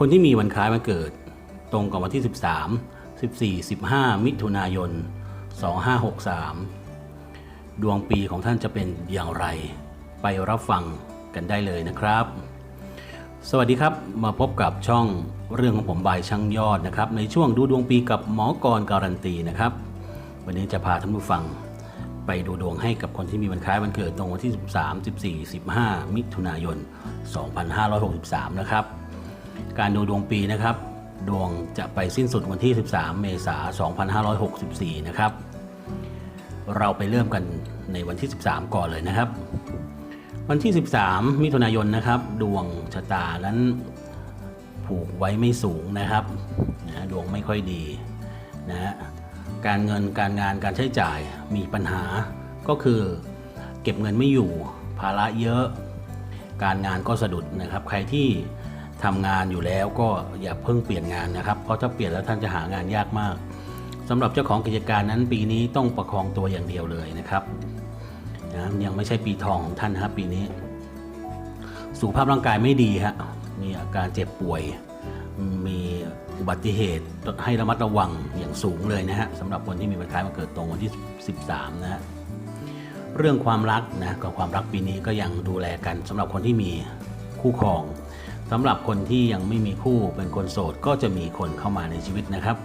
คนที่มีวันคล้ายวันเกิด ตรงกับวันที่ 13 14 15 มิถุนายน 2563 ดวงปีของท่านจะเป็นอย่างไร ไปรับฟังกันได้เลยนะครับ สวัสดีครับมาพบกับช่องเรื่องของผมบายช่างยอดนะครับ ในช่วงดูดวงปีกับหมอกรการันตีนะครับ วันนี้จะพาท่านผู้ฟังไปดูดวงให้กับคนที่มีวันคล้ายวันเกิดตรงวันที่ 13 14 15 มิถุนายน 2563 นะครับ การดูดวงปีนะครับ ดวงจะไปสิ้นสุดวันที่ 13 เมษายน 2564 นะครับ เราไปเริ่มกันในวันที่ 13 ก่อนเลยนะครับ วันที่ 13 มิถุนายนนะครับ ดวงชะตานั้นผูกไว้ไม่สูงนะครับนะดวงไม่ค่อยดีนะฮะการเงินการงานการใช้จ่ายมีปัญหาก็คือเก็บเงินไม่อยู่ภาระเยอะ การงานก็สะดุดนะครับ ใครที่ ทำงานอยู่แล้วก็อย่าเพิ่งเปลี่ยนงานนะครับ เพราะถ้าเปลี่ยนแล้วท่านจะหางานยากมากสำหรับเจ้าของกิจการนั้นปีนี้ต้องประคองตัวอย่างเดียวเลยนะครับนะยังไม่ใช่ปีทองของท่านนะครับปีนี้ สุขภาพร่างกายไม่ดีฮะมีอาการเจ็บป่วย มีอุบัติเหตุให้ระมัดระวังอย่างสูงเลยนะฮะสำหรับคนที่มีวันคล้ายวันเกิดตรงวันที่ 13 นะฮะเรื่องความรักนะกับความรักปีนี้ก็ยังดูแลกันสำหรับคนที่มีคู่ครอง สำหรับคนที่ยังไม่มีคู่เป็นคนโสดก็จะมีคนเข้ามาในชีวิตนะครับ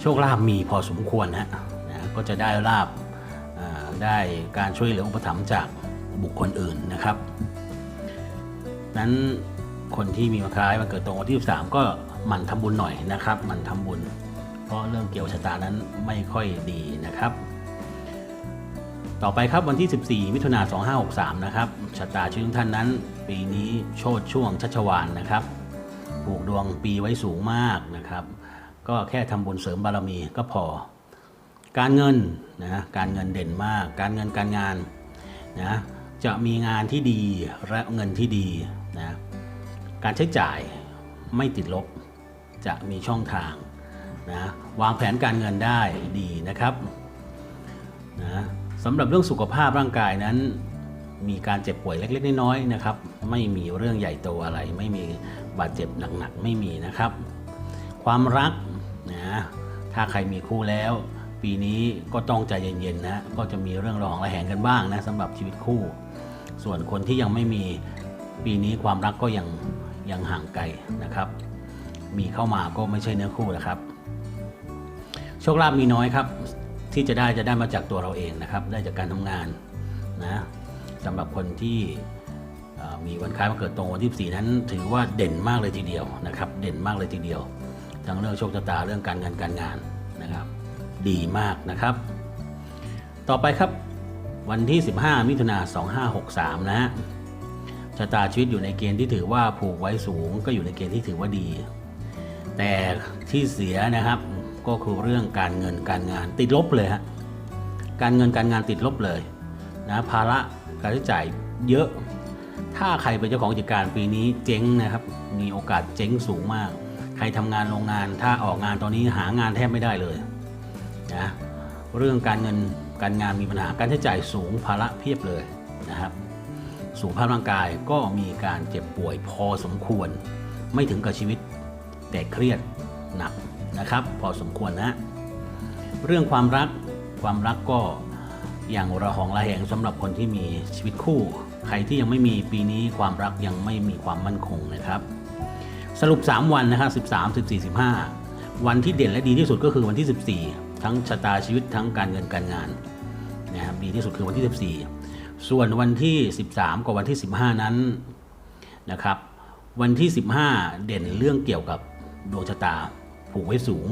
โชคลาภมีพอสมควรนะนะก็จะได้ลาบได้การช่วยเหลืออุปถัมภ์จากบุคคลอื่นนะครับ นั้นคนที่มีวันคล้ายวันเกิดตรงวันที่13ก็หมั่นทำบุญหน่อยนะครับหมั่นทำบุญ เพราะเรื่องเกี่ยวชะตานั้นไม่ค่อยดีนะครับ ต่อไปครับวันที่ 14 มิถุนา2563 นะครับชะตาชื่อของท่านนั้น ปีนี้โชดช่วงชัชวานนะครับผูกดวงปีไว้สูงมากนะครับ ก็แค่ทำบุญเสริมบารมีก็พอ การเงินนะการเงินเด่นมาก การเงินการงานนะจะมีงานที่ดีและเงินที่ดีนะการใช้จ่ายไม่ติดลบ จะมีช่องทางนะวางแผนการเงินได้ดีนะครับนะ สำหรับเรื่องสุขภาพร่างกายนั้น มีการเจ็บป่วยเล็กๆน้อยๆนะครับ ไม่มีเรื่องใหญ่โตอะไร ไม่มีบาดเจ็บหนักๆไม่มีนะครับ ความรักนะถ้าใครมีคู่แล้ว ปีนี้ก็ต้องใจเย็นๆนะก็จะมีเรื่องรองระแหงกันบ้างนะสำหรับชีวิตคู่ ส่วนคนที่ยังไม่มีปีนี้ความรักก็ยังยังห่างไกลนะครับ มีเข้ามาก็ไม่ใช่เนื้อคู่นะครับ โชคลาภมีน้อยครับ ที่จะได้จะได้มาจากตัวเราเองนะครับ ได้จากการทำงานนะสำหรับคนที่มีวันคล้ายวันเกิดตรงวันที่14นั้น ถือว่าเด่นมากเลยทีเดียวนะครับ เด่นมากเลยทีเดียว ทั้งเรื่องโชคชะตาเรื่องการเงินการงานนะครับ ดีมากนะครับ ต่อไปครับวันที่ 15 มิถุนา2563 นะฮะชะตาชีวิตอยู่ในเกณฑ์ที่ถือว่าผูกไว้สูง ก็อยู่ในเกณฑ์ที่ถือว่าดี แต่ที่เสียนะครับ ก็คือเรื่องการเงินการงานติดลบเลยฮะการเงินการงานติดลบเลยนะภาระการใช้จ่ายเยอะ ถ้าใครเป็นเจ้าของกิจการปีนี้เจ๊งนะครับ มีโอกาสเจ๊งสูงมาก ใครทำงานโรงงานถ้าออกงานตอนนี้หางานแทบไม่ได้เลยนะเรื่องการเงินการงานมีปัญหาการใช้จ่ายสูงภาระเพียบเลยนะครับสุขภาพร่างกายก็มีการเจ็บป่วยพอสมควร ไม่ถึงกับชีวิตแต่เครียดหนัก นะครับ พอสมควรนะเรื่องความรักความรักก็อย่างระหองระแหงสำหรับคนที่มีชีวิตคู่ ใครที่ยังไม่มีปีนี้ความรักยังไม่มีความมั่นคงนะครับ สรุป 3 วันนะครับ13 14 15 วันที่เด่นและดีที่สุดก็คือวันที่ 14 ทั้งชะตาชีวิตทั้งการเงินการงานนะครับดีที่สุดคือวันที่ 14 ส่วนวันที่ 13 กับวันที่ 15 นั้นนะครับ วันที่ 15 เด่นเรื่องเกี่ยวกับดวงชะตา ผูกไว้สูง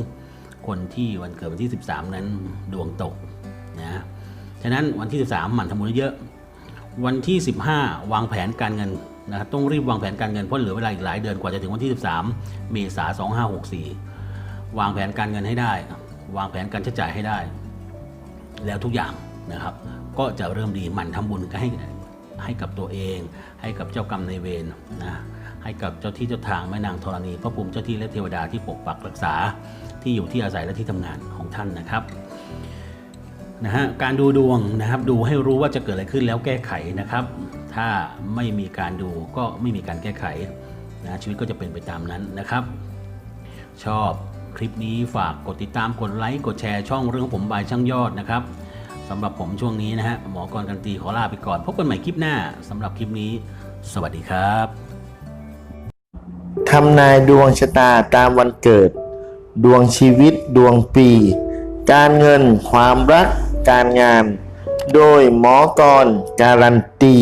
คนที่วันเกิดวันที่ 13 นั้นดวงตกนะฉะนั้นวันที่ 13หมั่นทำบุญเยอะ วันที่ 15 วางแผนการเงินนะครับต้องรีบวางแผนการเงินเพราะเหลือเวลาอีกหลายเดือนกว่าจะถึงวันที่ 13 เมษายน2564 วางแผนการเงินให้ได้ วางแผนการใช้จ่ายให้ได้ แล้วทุกอย่างนะครับ ก็จะเริ่มดีหมั่นทำบุญให้ให้กับตัวเอง ให้กับเจ้ากรรมในเวรนะ ให้กับเจ้าที่เจ้าทางแม่นางธรณีพระภูมิเจ้าที่และเทวดาที่ปกปักรักษาที่อยู่ที่อาศัยและที่ทำงานของท่านนะครับนะฮะการดูดวงนะครับดูให้รู้ว่าจะเกิดอะไรขึ้นแล้วแก้ไขนะครับ ถ้าไม่มีการดูก็ไม่มีการแก้ไขนะชีวิตก็จะเป็นไปตามนั้นนะครับ ชอบคลิปนี้ฝากกดติดตามกดไลค์กดแชร์ช่องเรื่องผมบายช่างยอดนะครับสำหรับผมช่วงนี้นะฮะหมอกรกันตีขอลาไปก่อน พบกันใหม่คลิปหน้าสำหรับคลิปนี้ สวัสดีครับ ทำนายดวงชะตาตามวันเกิด ดวงชีวิตดวงปี การเงินความรัก การงาน โดยหมอกรการันตี